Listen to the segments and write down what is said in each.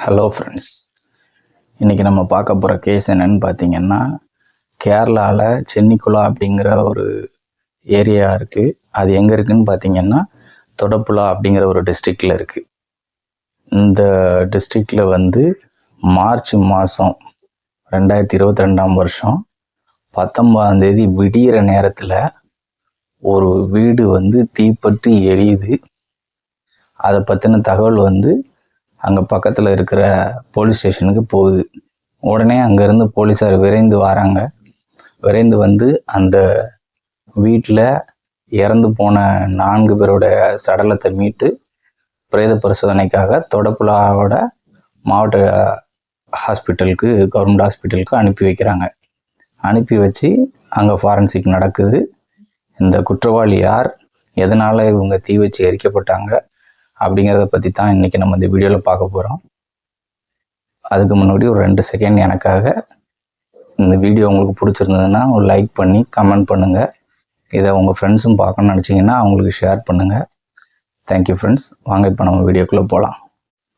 Hello friends இன்றைக்கி நம்ம பார்க்க போகிற கேஸ் என்னன்னு பார்த்தீங்கன்னா கேரளாவில் சென்னிக்குளா அப்படிங்கிற ஒரு ஏரியா இருக்குது அது எங்கே இருக்குதுன்னு பார்த்தீங்கன்னா தொடப்புலா அப்படிங்கிற ஒரு டிஸ்ட்ரிக்டில் இருக்குது இந்த டிஸ்ட்ரிக்டில் வந்து மார்ச் மாதம் ரெண்டாயிரத்தி இருபத்தி ரெண்டாம் வருஷம் பத்தொம்பதாந்தேதி விடியிற விடிகிற நேரத்தில் ஒரு வீடு வந்து தீப்பற்றி எரியுது. அதை பற்றின தகவல் வந்து அங்கே பக்கத்தில் இருக்கிற போலீஸ் ஸ்டேஷனுக்கு போகுது. உடனே அங்கேருந்து போலீஸார் விரைந்து வராங்க. விரைந்து வந்து அந்த வீட்டில் இறந்து போன நான்கு பேரோட சடலத்தை மீட்டு பிரேத பரிசோதனைக்காக தொடப்புலாவோட மாவட்ட ஹாஸ்பிட்டலுக்கு கவர்மெண்ட் ஹாஸ்பிட்டலுக்கு அனுப்பி வைக்கிறாங்க. அனுப்பி வச்சு அங்கே ஃபாரன்சிக் நடக்குது. இந்த குற்றவாளி யார்? எதனால் இவங்க தீ வச்சு எரிக்கப்பட்டாங்க? அப்படிங்கிறத பற்றி தான் இன்றைக்கி நம்ம இந்த வீடியோவில் பார்க்க போகிறோம் அதுக்கு முன்னாடி ஒரு ரெண்டு செகண்ட் எனக்காக இந்த வீடியோ உங்களுக்கு பிடிச்சிருந்ததுன்னா ஒரு லைக் பண்ணி கமெண்ட் பண்ணுங்கள் இதை உங்கள் ஃப்ரெண்ட்ஸும் பார்க்கணும்னு நினச்சிங்கன்னா அவங்களுக்கு ஷேர் பண்ணுங்கள் தேங்க்யூ ஃப்ரெண்ட்ஸ் வாங்க இப்போ நம்ம வீடியோக்குள்ளே போகலாம்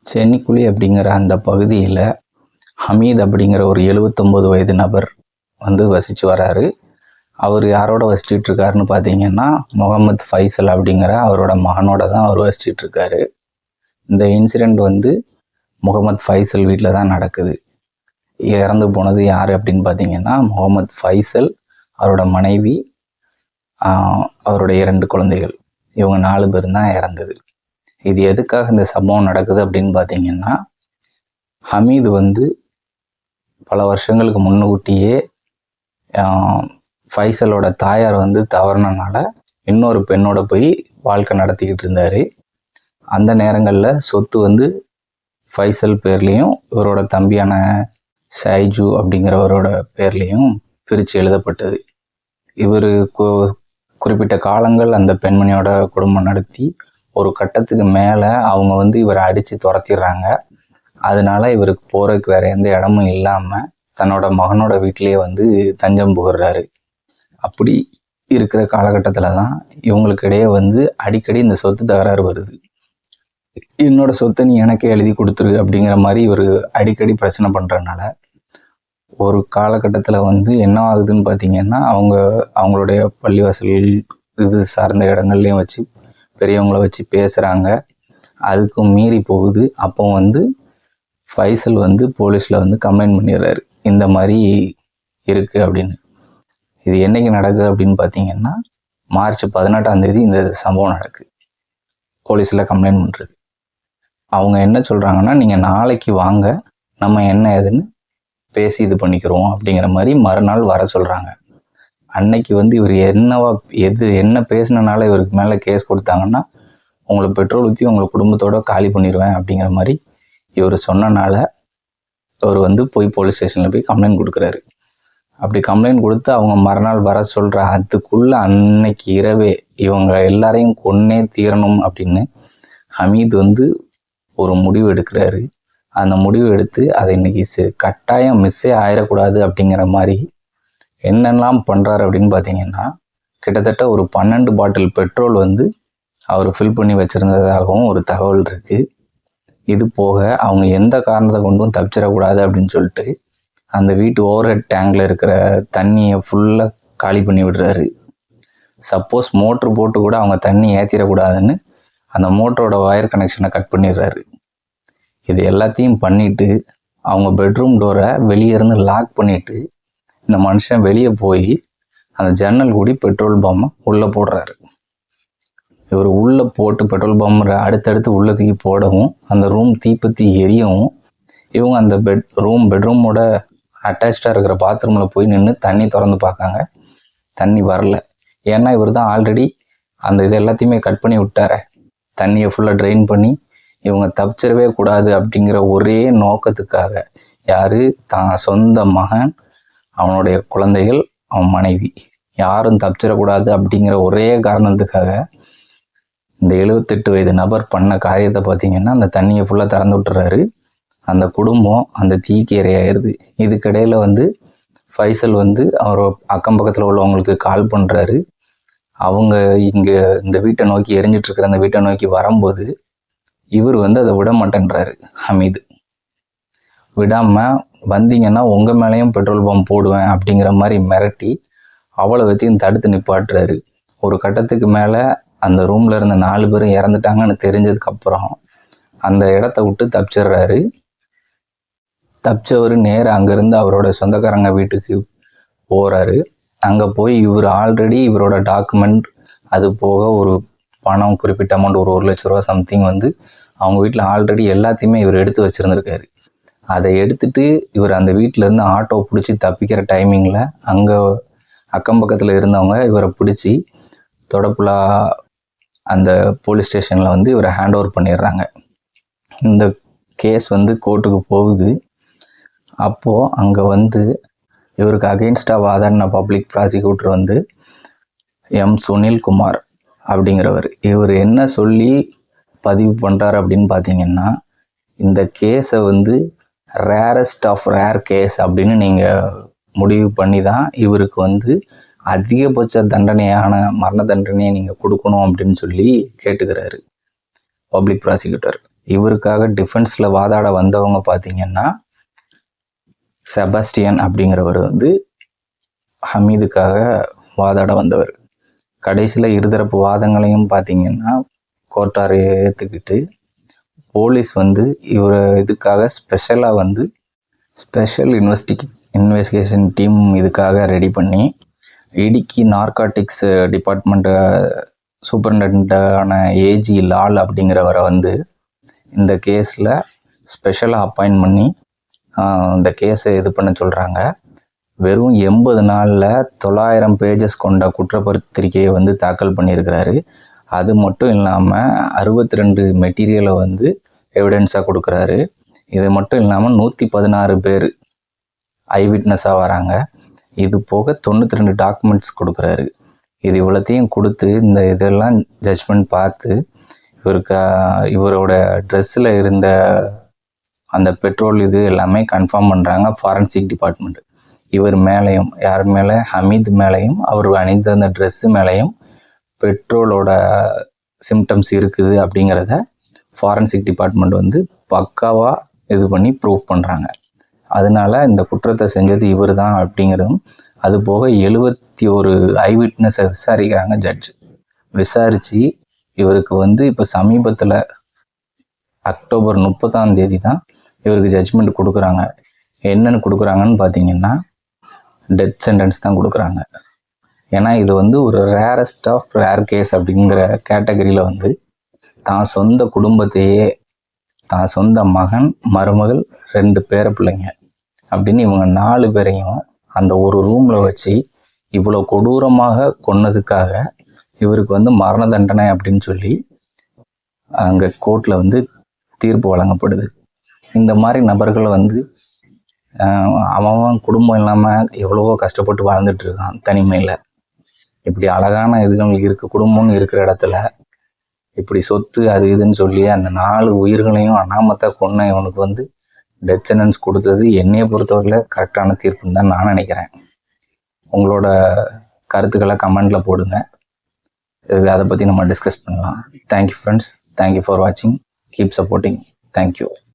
சென்னிக்குழி அப்படிங்கிற அந்த பகுதியில் ஹமீத் அப்படிங்கிற ஒரு எழுபத்தொம்போது வயது நபர் வந்து வசித்து வராரு. அவர் யாரோட வசிச்சுட்டு இருக்காருன்னு பார்த்தீங்கன்னா முகமது ஃபைசல் அப்படிங்கிற அவரோட மகனோட தான் அவர் வசிச்சுட்டு இருக்காரு இந்த இன்சிடெண்ட் வந்து முகமது ஃபைசல் வீட்டில் தான் நடக்குது. இறந்து போனது யார் அப்படின்னு பார்த்தீங்கன்னா முகமது ஃபைசல் அவரோட மனைவி அவருடைய இரண்டு குழந்தைகள். இவங்க நாலு பேர் தான் இறந்தது. இது எதுக்காக இந்த சம்பவம் நடக்குது அப்படின்னு பார்த்தீங்கன்னா ஹமீது வந்து பல வருஷங்களுக்கு முன்னுக்கூட்டியே ஃபைசலோட தாயார் வந்து தவறினனால இன்னொரு பெண்ணோட போய் வாழ்க்கை நடத்திக்கிட்டு இருந்தார். அந்த நேரங்களில் சொத்து வந்து ஃபைசல் பேர்லேயும் இவரோட தம்பியான சைஜு அப்படிங்கிறவரோட பேர்லேயும் பிரித்து எழுதப்பட்டது. இவர் குறிப்பிட்ட காலங்கள் அந்த பெண்மணியோட குடும்பம் நடத்தி ஒரு கட்டத்துக்கு மேலே அவங்க வந்து இவரை அடித்து துரத்திடுறாங்க. அதனால இவருக்கு போகிறதுக்கு வேறு எந்த இடமும் இல்லாமல் தன்னோட மகனோட வீட்டிலேயே வந்து தஞ்சம் புகர்றாரு. அப்படி இருக்கிற காலகட்டத்தில் தான் இவங்களுக்கு இடையே வந்து அடிக்கடி இந்த சொத்து தகராறு வருது. என்னோட சொத்தை நீ எனக்கே எழுதி கொடுத்துரு அப்படிங்கிற மாதிரி இவர் அடிக்கடி பிரச்சனை பண்ணுறதுனால ஒரு காலகட்டத்தில் வந்து என்ன ஆகுதுன்னு பார்த்தீங்கன்னா அவங்க அவங்களுடைய பள்ளிவாசல் இது சார்ந்த இடங்கள்லையும் வச்சு பெரியவங்கள வச்சு பேசுகிறாங்க அதுக்கும் மீறி போகுது. அப்போ வந்து ஃபைசல் வந்து போலீஸில் வந்து கம்ப்ளைண்ட் பண்ணிடுறாரு. இந்த மாதிரி இருக்குது அப்படின்னு. இது என்றைக்கு நடக்குது அப்படின்னு பார்த்தீங்கன்னா மார்ச் பதினெட்டாம் தேதி இந்த சம்பவம் நடக்குது. போலீஸில் கம்ப்ளைண்ட் பண்ணுறது அவங்க என்ன சொல்கிறாங்கன்னா நீங்கள் நாளைக்கு வாங்க நம்ம என்ன ஏதுன்னு பேசி இது பண்ணிக்கிறோம் அப்படிங்கிற மாதிரி மறுநாள் வர சொல்கிறாங்க அன்னைக்கு வந்து இவர் என்னவா எது என்ன பேசினனால இவருக்கு மேலே கேஸ் கொடுத்தாங்கன்னா உங்களை பெட்ரோல் ஊற்றி உங்களை குடும்பத்தோட காலி பண்ணிடுவேன் அப்படிங்கிற மாதிரி இவர் சொன்னனால அவர் வந்து போய் போலீஸ் ஸ்டேஷனில் போய் கம்ப்ளைண்ட் கொடுக்குறாரு. அப்படி கம்ப்ளைண்ட் கொடுத்து அவங்க மறுநாள் வர சொல்கிற அதுக்குள்ளே அன்னைக்கு இரவே இவங்க எல்லாரையும் கொன்னே தீரணும் அப்படின்னு ஹமீத் வந்து ஒரு முடிவு எடுக்கிறாரு. அந்த முடிவு எடுத்து அதை இன்னைக்கு கட்டாயம் மிஸ்ஸே ஆயிடக்கூடாது அப்படிங்கிற மாதிரி என்னெல்லாம் பண்ணுறாரு அப்படின்னு பார்த்தீங்கன்னா கிட்டத்தட்ட ஒரு பன்னெண்டு பாட்டில் பெட்ரோல் வந்து அவர் ஃபில் பண்ணி வச்சுருந்ததாகவும் ஒரு தகவல் இருக்குது இது போக அவங்க எந்த காரணத்தை கொண்டும் தப்பிச்சிடக்கூடாது அப்படின்னு சொல்லிட்டு அந்த வீட்டு ஓவர் ஹெட் டேங்கில் இருக்கிற தண்ணியை ஃபுல்லாக காலி பண்ணி விடுறாரு. சப்போஸ் மோட்ரு போட்டு கூட அவங்க தண்ணி ஏற்றிடக்கூடாதுன்னு அந்த மோட்டரோட ஒயர் கனெக்ஷனை கட் பண்ணிடுறாரு. இது எல்லாத்தையும் பண்ணிவிட்டு அவங்க பெட்ரூம் டோரை வெளியே இருந்து லாக் பண்ணிவிட்டு இந்த மனுஷன் வெளியே போய் அந்த ஜன்னல் கூடி பெட்ரோல் பம்மை உள்ளே போடுறாரு. இவர் உள்ளே போட்டு பெட்ரோல் பம்பரை அடுத்தடுத்து உள்ளே தூக்கி போடவும் அந்த ரூம் தீப்பத்தி எரியவும் இவங்க அந்த பெட் ரூம் பெட்ரூமோட அட்டாச்சாக இருக்கிற பாத்ரூமில் போய் நின்று தண்ணி திறந்து பார்க்காங்க. தண்ணி வரல. ஏன்னா இவர் தான் ஆல்ரெடி அந்த இது எல்லாத்தையுமே கட் பண்ணி விட்டார. தண்ணியை ஃபுல்லாக ட்ரெயின் பண்ணி இவங்க தப்பிச்சிடவே கூடாது அப்படிங்கிற ஒரே நோக்கத்துக்காக யார்? தான் சொந்த மகன் அவனுடைய குழந்தைகள் அவன் மனைவி. யாரும் தப்பிச்சிடக்கூடாது அப்படிங்கிற ஒரே காரணத்துக்காக இந்த எழுபத்தெட்டு வயது நபர் பண்ண காரியத்தை பார்த்தீங்கன்னா அந்த தண்ணியை ஃபுல்லாக திறந்து விட்டுறாரு. அந்த குடும்பம் அந்த தீக்கு இரையாயிருது இதுக்கிடையில் வந்து ஃபைசல் வந்து அவர் அக்கம் பக்கத்தில் உள்ளவங்களுக்கு கால் பண்ணுறாரு அவங்க இங்கே இந்த வீட்டை நோக்கி எரிஞ்சிட்ருக்கிற அந்த வீட்டை நோக்கி வரும்போது இவர் வந்து அதை விட மாட்டேன்றாரு ஹமீது விடாமல் வந்தீங்கன்னா உங்கள் மேலேயும் பெட்ரோல் பம்ப் போடுவேன் அப்படிங்கிற மாதிரி மிரட்டி அவ்வளோ வத்தையும் தடுத்து நிப்பாட்டுறாரு. ஒரு கட்டத்துக்கு மேலே அந்த ரூமில் இருந்த நாலு பேரும் இறந்துட்டாங்கன்னு தெரிஞ்சதுக்கப்புறம் அந்த இடத்த விட்டு தப்பிச்சிடுறாரு. தப்பிச்சவர் நேராக அங்கேருந்து அவரோட சொந்தக்காரங்க வீட்டுக்கு போகிறாரு அங்கே போய் இவர் ஆல்ரெடி இவரோட டாக்குமெண்ட் அது போக ஒரு பணம் குறிப்பிட்ட அமௌண்ட் ஒரு ஒரு லட்ச ரூபா சம்திங் வந்து அவங்க வீட்டில் ஆல்ரெடி எல்லாத்தையுமே இவர் எடுத்து வச்சுருந்துருக்காரு. அதை எடுத்துட்டு இவர் அந்த வீட்டிலேருந்து ஆட்டோ பிடிச்சி தப்பிக்கிற டைமிங்கில் அங்கே அக்கம் பக்கத்தில் இருந்தவங்க இவரை பிடிச்சி தொடப்புலா அந்த போலீஸ் ஸ்டேஷனில் வந்து இவரை ஹேண்ட் ஓவர் பண்ணிடுறாங்க. இந்த கேஸ் வந்து கோர்ட்டுக்கு போகுது. அப்போது அங்கே வந்து இவருக்கு அகெயின்ஸ்டாக வாதாடின பப்ளிக் ப்ராசிக்யூட்டர் வந்து எம் சுனில்குமார் அப்படிங்கிறவர். இவர் என்ன சொல்லி பதிவு பண்ணுறாரு அப்படின்னு பார்த்தீங்கன்னா இந்த கேஸை வந்து ரேரஸ்ட் ஆஃப் ரேர் கேஸ் அப்படின்னு நீங்கள் முடிவு பண்ணி தான் இவருக்கு வந்து அதிகபட்ச தண்டனையான மரண தண்டனையை நீங்கள் கொடுக்கணும் அப்படின்னு சொல்லி கேட்டுக்கிறாரு பப்ளிக் ப்ராசிக்யூட்டர் இவருக்காக டிஃபென்ஸில் வாதாட வந்தவங்க பார்த்தீங்கன்னா செபாஸ்டியன் அப்படிங்கிறவர் வந்து ஹமீதுக்காக வாதாட வந்தவர். கடைசியில் இருதரப்பு வாதங்களையும் பார்த்தீங்கன்னா கோர்ட்டார் ஏற்றுக்கிட்டு போலீஸ் வந்து இவர் இதுக்காக ஸ்பெஷலாக வந்து ஸ்பெஷல் இன்வெஸ்டிக் இன்வெஸ்டிகேஷன் டீம் இதுக்காக ரெடி பண்ணி இடுக்கி நார்காட்டிக்ஸ் டிபார்ட்மெண்ட்டு சூப்பரிண்டென்டான ஏஜி லால் அப்படிங்கிறவரை வந்து இந்த கேஸில் ஸ்பெஷலாக அப்பாயின்ட் பண்ணி இந்த கேஸை இது பண்ண சொல்கிறாங்க வெறும் எண்பது நாளில் தொள்ளாயிரம் பேஜஸ் கொண்ட குற்றப்பத்திரிகையை வந்து தாக்கல் பண்ணியிருக்கிறாரு. அது மட்டும் இல்லாமல் அறுபத்தி ரெண்டு மெட்டீரியலை வந்து எவிடன்ஸாக கொடுக்குறாரு. இது மட்டும் இல்லாமல் நூற்றி பதினாறு பேர் ஐ விட்னஸாக வராங்க. இது போக தொண்ணூற்றி ரெண்டு டாக்குமெண்ட்ஸ் கொடுக்குறாரு. இது இவ்வளோத்தையும் கொடுத்து இந்த இதெல்லாம் ஜட்ஜ்மெண்ட் பார்த்து இவருக்கு இவரோட ட்ரெஸ்ஸில் இருந்த அந்த பெட்ரோல் இது எல்லாமே கன்ஃபார்ம் பண்ணுறாங்க ஃபாரன்சிக் டிபார்ட்மெண்ட் இவர் மேலேயும் யார் மேலே? ஹமீத் மேலேயும் அவர் அணிந்த அந்த ட்ரெஸ்ஸு மேலேயும் பெட்ரோலோட சிம்டம்ஸ் இருக்குது அப்படிங்கிறத ஃபாரன்சிக் டிபார்ட்மெண்ட் வந்து பக்காவாக இது பண்ணி ப்ரூவ் பண்ணுறாங்க அதனால இந்த குற்றத்தை செஞ்சது இவர் தான் அப்படிங்கிறதும் அது போக எழுபத்தி ஒரு ஐ விட்னஸை விசாரிக்கிறாங்க ஜட்ஜ் விசாரித்து இவருக்கு வந்து இப்போ சமீபத்தில் அக்டோபர் முப்பதாம் தேதி தான் இவருக்கு ஜட்ஜ்மெண்ட் கொடுக்குறாங்க. என்னென்னு கொடுக்குறாங்கன்னு பார்த்தீங்கன்னா டெத் சென்டென்ஸ் தான் கொடுக்குறாங்க. ஏன்னா இது வந்து ஒரு ரேரஸ்ட் ஆஃப் ரேர் கேஸ் அப்படிங்கிற கேட்டகரியில் வந்து தான் சொந்த குடும்பத்தையே தான் சொந்த மகன் மருமகள் ரெண்டு பேர பிள்ளைங்க அப்படின்னு இவங்க நாலு பேரையும் அந்த ஒரு ரூமில் வச்சு இவ்வளோ கொடூரமாக கொன்னதுக்காக இவருக்கு வந்து மரண தண்டனை அப்படின்னு சொல்லி அங்கே கோர்ட்டில் வந்து தீர்ப்பு வழங்கப்படுது. இந்த மாதிரி நபர்கள் வந்து அவன் குடும்பம் இல்லாமல் எவ்வளவோ கஷ்டப்பட்டு வாழ்ந்துட்டு இருக்கான் தனிமையில். இப்படி அழகான இதுகள் இருக்க குடும்பம்னு இருக்கிற இடத்துல இப்படி சொத்து அது இதுன்னு சொல்லி அந்த நாலு உயிர்களையும் அனாமத்தை கொன்ன இவனுக்கு வந்து டெத் சென்டென்ஸ் கொடுத்தது என்னையை பொறுத்தவரையில் கரெக்டான தீர்ப்புன்னு தான் நான் நினைக்கிறேன். உங்களோட கருத்துக்களை கமெண்டில் போடுங்க. இது அதை பற்றி நம்ம டிஸ்கஸ் பண்ணலாம். Thank you friends thank you for வாட்சிங் கீப் சப்போர்ட்டிங் தேங்க்யூ